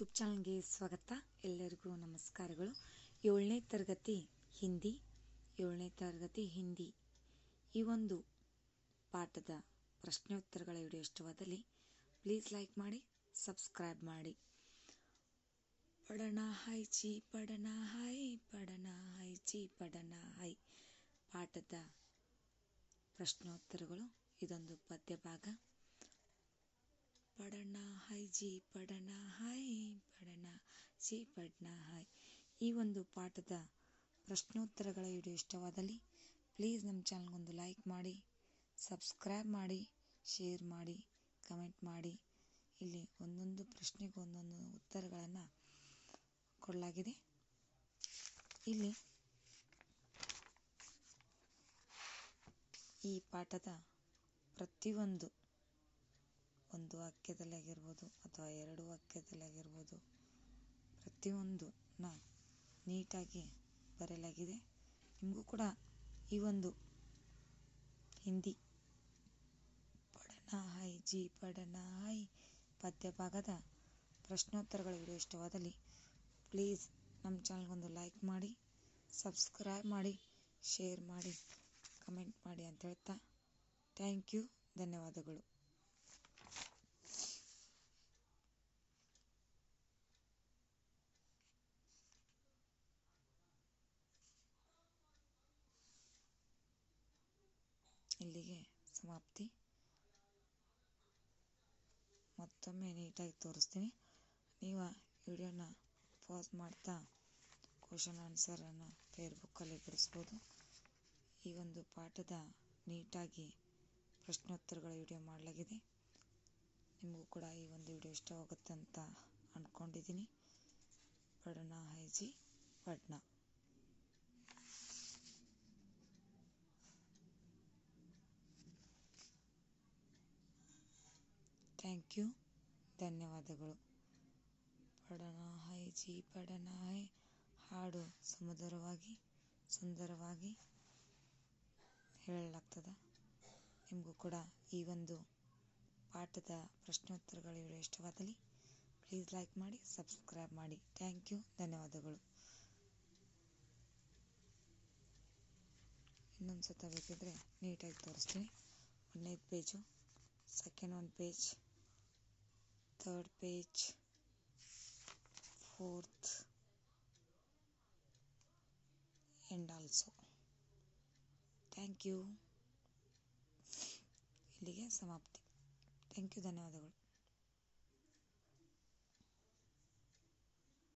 YouTube ಚಾನಲ್ಗೆ ಸ್ವಾಗತ. ಎಲ್ಲರಿಗೂ ನಮಸ್ಕಾರಗಳು. ಏಳನೇ ತರಗತಿ ಹಿಂದಿ, ಏಳನೇ ತರಗತಿ ಹಿಂದಿ. ಈ ಒಂದು ಪಾಠದ ಪ್ರಶ್ನೋತ್ತರಗಳ ವಿಡಿಯೋ ಇಷ್ಟವಾದಲ್ಲಿ ಪ್ಲೀಸ್ ಲೈಕ್ ಮಾಡಿ ಸಬ್ಸ್ಕ್ರೈಬ್ ಮಾಡಿ. ಪಡನ ಹೈ ಚಿ, ಪಡನ ಹೈ ಪಡನ ಹೈ ಚಿ, ಪಡನ ಹೈ. ಪಾಠದ ಪ್ರಶ್ನೋತ್ತರಗಳು ಇದೊಂದು ಪದ್ಯ ಭಾಗ ಪಡನ ಹಾಯ್ ಜಿ ಪಡಣ ಹೈ ಪಡಣ, ಜಿ ಪಡ್ನ ಹೈ ಈ ಒಂದು ಪಾಠದ ಪ್ರಶ್ನೋತ್ತರಗಳ ವಿಡಿಯೋ ಇಷ್ಟವಾದಲ್ಲಿ ಪ್ಲೀಸ್ ನಮ್ಮ ಚಾನಲ್ಗೊಂದು ಲೈಕ್ ಮಾಡಿ, ಸಬ್ಸ್ಕ್ರೈಬ್ ಮಾಡಿ, ಶೇರ್ ಮಾಡಿ, ಕಮೆಂಟ್ ಮಾಡಿ. ಇಲ್ಲಿ ಒಂದೊಂದು ಪ್ರಶ್ನೆಗೆ ಒಂದೊಂದು ಉತ್ತರಗಳನ್ನು ಕೊಡಲಾಗಿದೆ. ಇಲ್ಲಿ ಈ ಪಾಠದ ಪ್ರತಿಯೊಂದು ಒಂದು ವಾಕ್ಯದಲ್ಲಿ ಆಗಿರ್ಬೋದು ಅಥವಾ ಎರಡು ವಾಕ್ಯದಲ್ಲಿ ಆಗಿರ್ಬೋದು ಪ್ರತಿಯೊಂದನ್ನ ನೀಟಾಗಿ ಬರೆಯಲಾಗಿದೆ. ನಿಮಗೂ ಕೂಡ ಈ ಒಂದು ಹಿಂದಿ ಪಡನ ಹಾಯ್ ಜಿ ಪಡನ ಹಾಯ್ ಪದ್ಯ ಭಾಗದ ಪ್ರಶ್ನೋತ್ತರಗಳ ವಿಡಿಯೋ ಇಷ್ಟವಾದಲ್ಲಿ ಪ್ಲೀಸ್ ನಮ್ಮ ಚಾನಲ್ಗೊಂದು ಲೈಕ್ ಮಾಡಿ, ಸಬ್ಸ್ಕ್ರೈಬ್ ಮಾಡಿ, ಶೇರ್ ಮಾಡಿ, ಕಮೆಂಟ್ ಮಾಡಿ ಅಂತ ಹೇಳ್ತಾ ಥ್ಯಾಂಕ್ ಯು, ಧನ್ಯವಾದಗಳು. ಇಲ್ಲಿಗೆ ಸಮಾಪ್ತಿ. ಮತ್ತೊಮ್ಮೆ ನೀಟಾಗಿ ತೋರಿಸ್ತೀನಿ. ನೀವು ವಿಡಿಯೋನ ಪಾಸ್ ಮಾಡ್ತಾ ಕ್ವಶನ್ ಆನ್ಸರನ್ನು ಫೇಸ್ಬುಕ್ಕಲ್ಲಿ ಬಿಡಿಸ್ಬೋದು. ಈ ಒಂದು ಪಾಠದ ನೀಟಾಗಿ ಪ್ರಶ್ನೋತ್ತರಗಳ ವಿಡಿಯೋ ಮಾಡಲಾಗಿದೆ. ನಿಮಗೂ ಕೂಡ ಈ ಒಂದು ವಿಡಿಯೋ ಇಷ್ಟವಾಗುತ್ತೆ ಅಂತ ಅಂದ್ಕೊಂಡಿದ್ದೀನಿ ಪಡನ ಹೈಜಿ ಪಡ್ನ ಥ್ಯಾಂಕ್ ಯು ಧನ್ಯವಾದಗಳು. ಪಡನ ಹಾಯ್ ಜಿ ಪಡನ ಹಾಯ್ ಹಾಡು ಸುಮಧುರವಾಗಿ, ಸುಂದರವಾಗಿ ಹೇಳಲಾಗ್ತದೆ. ನಿಮಗೂ ಕೂಡ ಈ ಒಂದು ಪಾಠದ ಪ್ರಶ್ನೋತ್ತರಗಳು ಇಷ್ಟವಾದಲ್ಲಿ ಪ್ಲೀಸ್ ಲೈಕ್ ಮಾಡಿ ಸಬ್ಸ್ಕ್ರೈಬ್ ಮಾಡಿ. ಥ್ಯಾಂಕ್ ಯು ಧನ್ಯವಾದಗಳು. ಇನ್ನೊಂದು ಸತ ಬೇಕಿದ್ರೆ ನೀಟಾಗಿ ತೋರಿಸ್ತೀನಿ. ಒಂದನೇದು ಪೇಜು ಸೆಕೆಂಡ್ ಒಂದು page third page fourth end also thank you ಇಲ್ಲಿಗೆ ಸಮಾಪ್ತಿ. ಥ್ಯಾಂಕ್ ಯು ಧನ್ಯವಾದಗಳು.